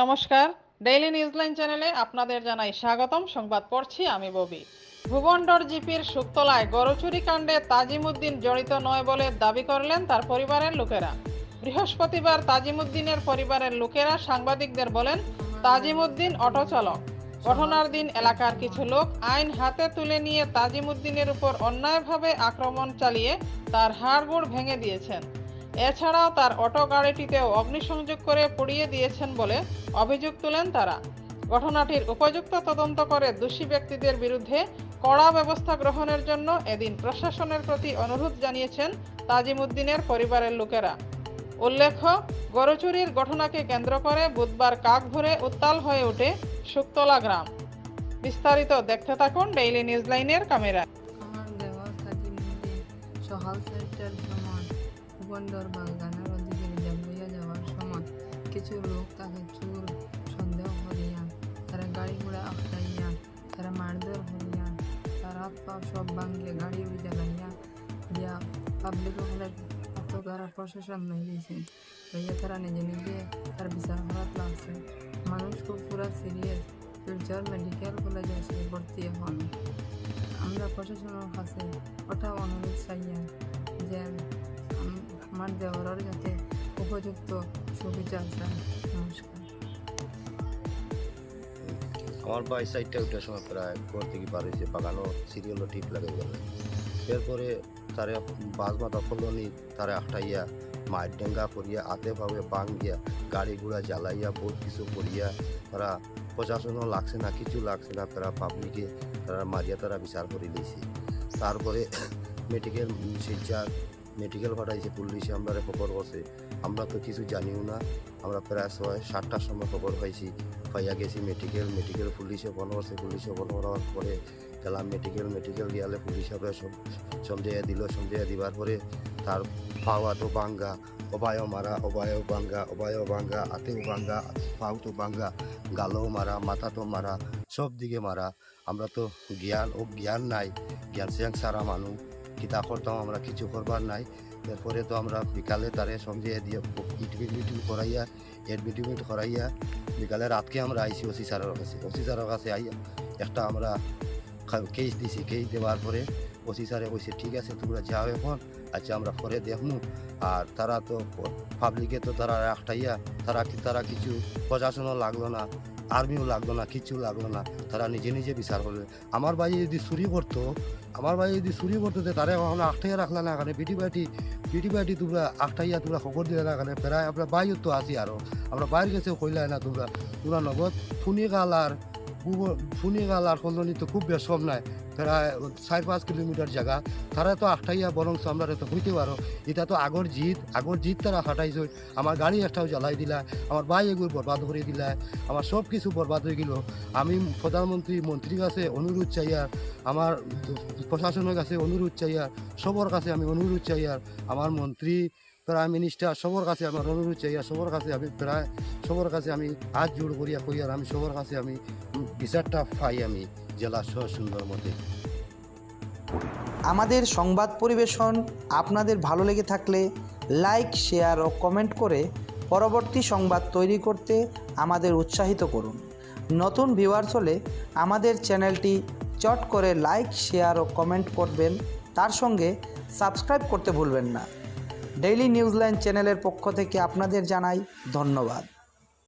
নমস্কার। ডেইলি নিউজলাইন চ্যানেলে আপনাদের জানাই স্বাগতম। সংবাদ পড়ছি আমি ববি। ভুবনডর জিপির শুকতলায় গরুচুরি কাণ্ডে তাজিমুদ্দিন জড়িত নয় বলে দাবি করলেন তার পরিবারের লোকেরা। বৃহস্পতিবার তাজিমুদ্দিনের পরিবারের লোকেরা সাংবাদিকদের বলেন, তাজিমুদ্দিন অটো চালক। ঘটনার দিন এলাকার কিছু লোক আইন হাতে তুলে নিয়ে তাজিমুদ্দিনের উপর অন্যায়ভাবে আক্রমণ চালিয়ে তার হাড়গোড় ভেঙে দিয়েছেন। এছাড়াও তার অটো গাড়িটিতেও অগ্নিসংযোগ করে পুড়িয়ে দিয়েছেন বলে অভিযোগ তুলেন তারা। ঘটনাটির উপযুক্ত তদন্ত করে দোষী ব্যক্তিদের বিরুদ্ধে কড়া ব্যবস্থা গ্রহণের জন্য এদিন প্রশাসনের প্রতি অনুরোধ জানিয়েছেন তাজিমুদ্দিনের পরিবারের লোকেরা। উল্লেখ্য, গরুচুরির ঘটনাকে কেন্দ্র করে বুধবার কাক ভরে উত্তাল হয়ে ওঠে শুকতলা গ্রাম। বিস্তারিত দেখতে থাকুন ডেইলি নিউজ লাইনের ক্যামেরা বন্দর বাগানের ওদিকে জাম্বুইয়া যাওয়ার সময় কিছু লোক তাকে চুর সন্দেহ করিয়া, তারা গাড়ি ঘোড়া আটকাইয়া তারা মারধর করিয়া তার হাত পা সব ভাঙিয়ে গাড়ি জ্বালাইয়া দিয়া পাবলিক হলে তারা প্রশাসন গেছে হইয়া তারা নিজে নিজে তার বিচার করাত লাগছে মানুষ খুব পুরা সিরিয়াস শিলচর মেডিকেল কলেজে এসে ভর্তি হন। আমরা প্রশাসনের কাছে ওটা অনুরোধ চাইয়া যে আমার দেওয়ার যাতে উপযুক্ত সুবিচার চায় নমস্কার। আমার বাই সাইডটা ওঠার সময় প্রায় ঘর থেকে পার হয়েছে বাগানো সিরিয়ালও ঠিক লাগে গেল এরপরে তারে বাস মাথা ফলনি তারে আটাইয়া মায়ের ডেঙ্গা করিয়া আতে ভাবে গিয়া, গাড়ি ঘোড়া জ্বালাইয়া, বহুত কিছু করিয়া, তারা প্রশাসনও লাগছে না, কিছু লাগছে না, তারা পাবলিকে তারা মারিয়া তারা বিচার করে দিয়েছে তারপরে মেডিকেল শিলচার মেডিকেল পাঠাইছে পুলিশে আমরা খবর করছে। আমরা তো কিছু জানিও না। আমরা প্রায় ছয়, সাতটার সময় খবর পাইছি। পাইয়া গেছি মেডিকেল মেডিকেল পুলিশে ফোন করছে পুলিশে ফোন করার পরে গেলাম মেডিকেল মেডিকেল গিয়ালে পুলিশ আমরা সন্দেহ দিল, সন্দেহ দিবার পরে তার পাওয়া তো বাঙ্গা অবায়ও মারা, অবায়ও বাঙ্গা অবায়ও বাঙ্গা আতেও বাঙ্গা পাও তো বাঙ্গা গালও মারা, মাথা তো মারা, সব দিকে মারা। আমরা তো জ্ঞান, ও জ্ঞান নাই। জ্ঞান সিয়াং সারা মানুষ। কিতা করতাম আমরা কিছু করবার নাই। এরপরে তো আমরা বিকালে তারে সন্দেহ দিয়ে মিটিং করাইয়া এডমিটমেন্ট করাইয়া বিকালে রাতকে আমরা আইসি ওসি স্যারের কাছে। ওসি স্যারের কাছে আইয়া একটা আমরা কেস দিছি। কেস দেওয়ার পরে ওসি স্যারে কইছে, ঠিক আছে, তোমরা যাও এখন আচ্ছা আমরা পরে দেখমু। আর তারা তো পাবলিকে তো তারা একটাইয়া তারা তারা কিছু প্রশাসনও লাগল না। আর্মিও লাগল না কিছু লাগল না, তারা নিজে নিজে বিচার করবে। আমার বাড়ি যদি চুরি করতো, আমার বাড়ি যদি চুরি করতো তারা আমরা আটটাইয়া রাখলা না এখানে পিটি বাটি পিটি বাটি তোমরা আটটাইয়া তোমরা খবর দিলে না এখানে প্রায় আমরা বাইর তো আছি আরও। আমরা বাইরে গেছে কইলাই না তোমরা। তোমরা নগদ, ফুনি গালার ফুনি গালার কলোনি তো খুব বেশম নাই। প্রায় চার পাঁচ কিলোমিটার জায়গা। তারা তো আটটাইয়া বরং আমরা তো হইতে পারো। এটা তো আগর জিত আগর জিত তারা হাঁটাইছ। আমার গাড়ি একটাও জ্বালাই দিলা, আমার ভাই এগুলো বরবাদ করে দিলা, আমার সব কিছু বরবাদ হয়ে গেল। আমি প্রধানমন্ত্রী, মন্ত্রীর কাছে অনুরোধ চাইয়ার আমার প্রশাসনের কাছে অনুরোধ চাইয়ার সবার কাছে আমি অনুরোধ চাইয়ার আমার মন্ত্রী প্রাইম মিনিস্টার সবার কাছে আমার অনুরোধ চাইয়া সবার কাছে আমি প্রায়, সবার কাছে আমি হাত জোড় করিয়া কইয়ার আমি সবার কাছে আমি বিচারটা পাই আমি জেলা সহ সুন্দর মতে। আমাদের সংবাদ পরিবেশন আপনাদের ভালো লেগে থাকলে লাইক শেয়ার ও কমেন্ট করে পরবর্তী সংবাদ তৈরি করতে আমাদের উৎসাহিত করুন। নতুন ভিউয়ার্স হলে আমাদের চ্যানেলটি চট করে লাইক শেয়ার ও কমেন্ট করবেন। তার সঙ্গে সাবস্ক্রাইব করতে ভুলবেন না। ডেইলি নিউজল্যান্ড চ্যানেলের পক্ষ থেকে আপনাদের জানাই ধন্যবাদ।